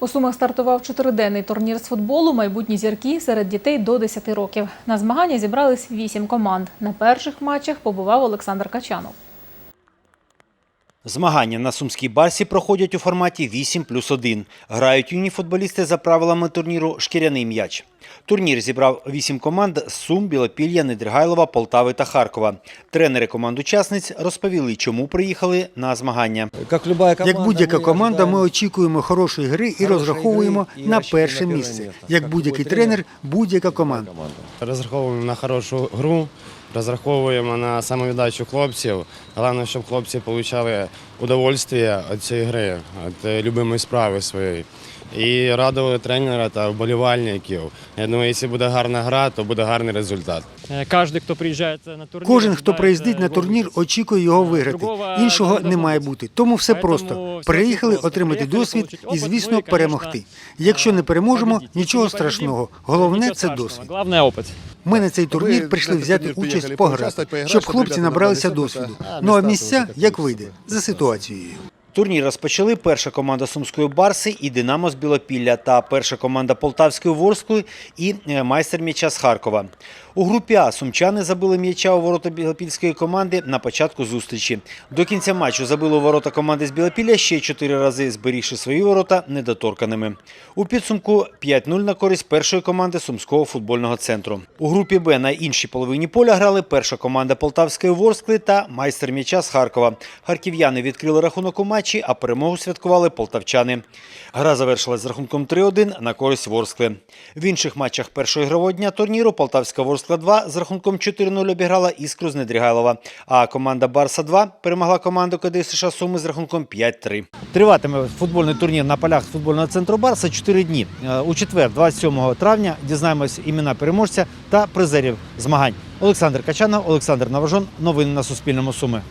У Сумах стартував чотириденний турнір з футболу Майбутні зірки серед дітей до 10 років. На змагання зібрались вісім команд. На перших матчах побував Олександр Качанов. Змагання на Сумській барсі проходять у форматі 8 плюс 1. Грають юні футболісти за правилами турніру «Шкіряний м'яч». Турнір зібрав 8 команд з Сум, Білопілля, Недригайлова, Полтави та Харкова. Тренери команд учасниць розповіли, чому приїхали на змагання. Як, будь-яка команда, ми очікуємо хорошої гри і розраховуємо на перше місце. Як Як будь-який будь-який тренер, будь-яка команда. Розраховуємо на хорошу гру, розраховуємо на самовіддачу хлопців. Головне, щоб хлопці отримали удовольствие від цієї гри, від е, любимої справи своєї. І радували тренера та вболівальників. Я думаю, якщо буде гарна гра, то буде гарний результат. Е, Кожен, хто приїжджає на турнір, Кожен, хто приїздить е, на турнір, очікує його виграти. Іншого не має бути. Тому все просто. Приїхали отримати досвід і, звісно, перемогти. Якщо не переможемо, нічого страшного. Головне це досвід. Головне опит. Ми на цей турнір прийшли взяти участь пограти, щоб хлопці набралися досвіду. Ну а місця як вийде за ситуацією. Турнір розпочали перша команда Сумської барси і Динамо з Білопілля та перша команда Полтавської Ворської і е, майстер м'яча з Харкова. У групі А сумчани забили м'яча у ворота білопільської команди на початку зустрічі. До кінця матчу забили у ворота команди з Білопілля ще чотири рази, зберігши свої ворота недоторканими. У підсумку 5-0 на користь першої команди Сумського футбольного центру. У групі Б на іншій половині поля грали перша команда Полтавської Ворскли та майстер м'яча з Харкова. Харків'яни відкрили рахунок у матчі, а перемогу святкували полтавчани. Гра завершилась з рахунком 3-1 на користь Ворскли. В інших матчах першого ігрового дня турніру Полтавська Ворскла 2 з рахунком 4-0 обіграла іскру з Недрігайлова, а команда Барса 2 перемогла команду КД Суми з рахунком 5-3. Триватиме футбольний турнір на полях футбольного центру Барса 4 дні. Е, У четвер, 27 травня, дізнаємось імена переможця та призерів змагань. Олександр Качанов, Олександр Наважон. Новини на Суспільному Суми.